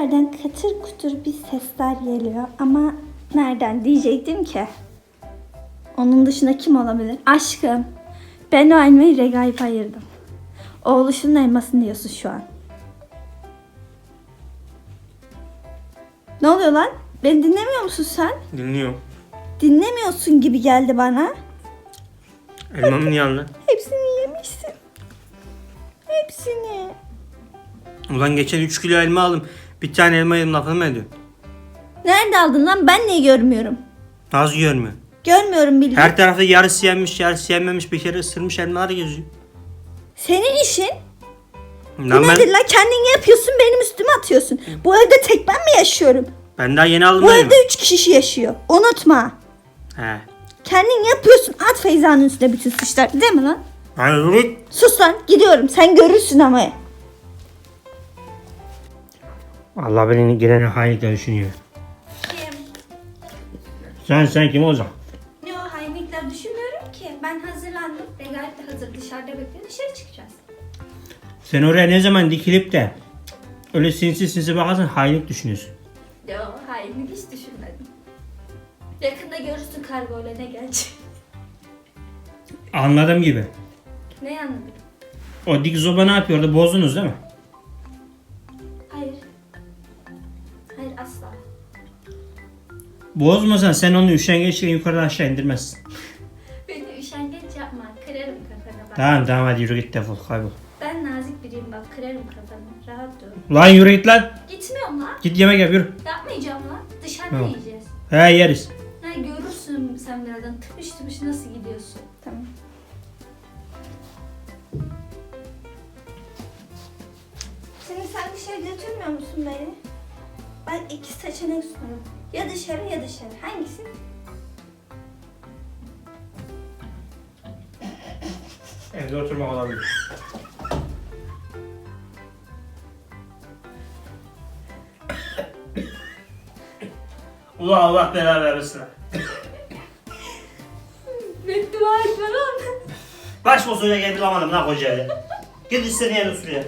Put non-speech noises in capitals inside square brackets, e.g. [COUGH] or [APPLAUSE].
Nereden katır kutur bir sesler geliyor ama nereden diyecektim ki? Onun dışında kim olabilir? Aşkım. Ben o elmayı regaip ayırdım. Oğluşunun elmasını diyorsun şu an. Ne oluyor lan? Beni dinlemiyor musun sen? Dinliyorum. Dinlemiyorsun gibi geldi bana. Elmamın yanına. Hepsini yemişsin. Hepsini. Ulan geçen 3 kilo elma aldım. Bir tane elma yedim lafını mı ediyorsun? Nerede aldın lan? Ben niye görmüyorum? Nasıl görmüyor? Görmüyorum bildiğin. Her tarafta yarısı yenmiş yarısı yenmemiş bir kere ısırmış elmalar geziyor. Senin işin bu Lan nedir ben, lan? Kendin yapıyorsun benim üstüme atıyorsun. Bu evde tek ben mi yaşıyorum? ben daha yeni aldım Bu elma. evde üç kişi yaşıyor. Unutma. He. Kendin yapıyorsun. At Feyza'nın üstüne bütün suçlar. Değil mi lan? Yürü. Sus lan. Gidiyorum. Sen görürsün ama. Allah beni gene hainlikle düşünüyor. Kim? Sen sen kim olacak? Ne o hainlikler düşünmüyorum ki. Ben hazırlandım. Regalet de hazır. Dışarıda bekliyor. Dışarı çıkacağız. Sen oraya ne zaman dikilip de öyle sinsi sinsi bakarsan hainlik düşünüyorsun. Yo hainlik hiç düşünmedim. Yakında görürsün kargoyla ne gelecek. Anladığım gibi. Ne anladın? O dik zoba ne yapıyordu? Bozdunuz değil mi? Asla. Bozmasan sen onu üşengeçle yukarıdan aşağı indirmezsin. [LAUGHS] Beni üşengeç yapma. Kırarım kafanı bak. Tamam tamam hadi yürü git defol kaybol. Ben nazik biriyim bak. Kırarım kafanı. Rahat dur. Lan yürü git lan. Gitmiyorum lan. Git yemek yap yürü. Yapmayacağım lan. Dışarıda Tamam. yiyeceğiz. He yeriz. Ha, görürsün sen birazdan. Tıpış tıpış nasıl gidiyorsun. Tamam. Şimdi sen dışarı götürmüyor musun beni? Ben iki seçenek sunuyorum. Ya dışarı ya dışarı. Hangisi? Evde oturmak olabilir. Ulan Allah belanı vermesin. Beddua etme lan. Baş bozuyla gel bulamadım lan koca evde. Git istediğin yere otur ya.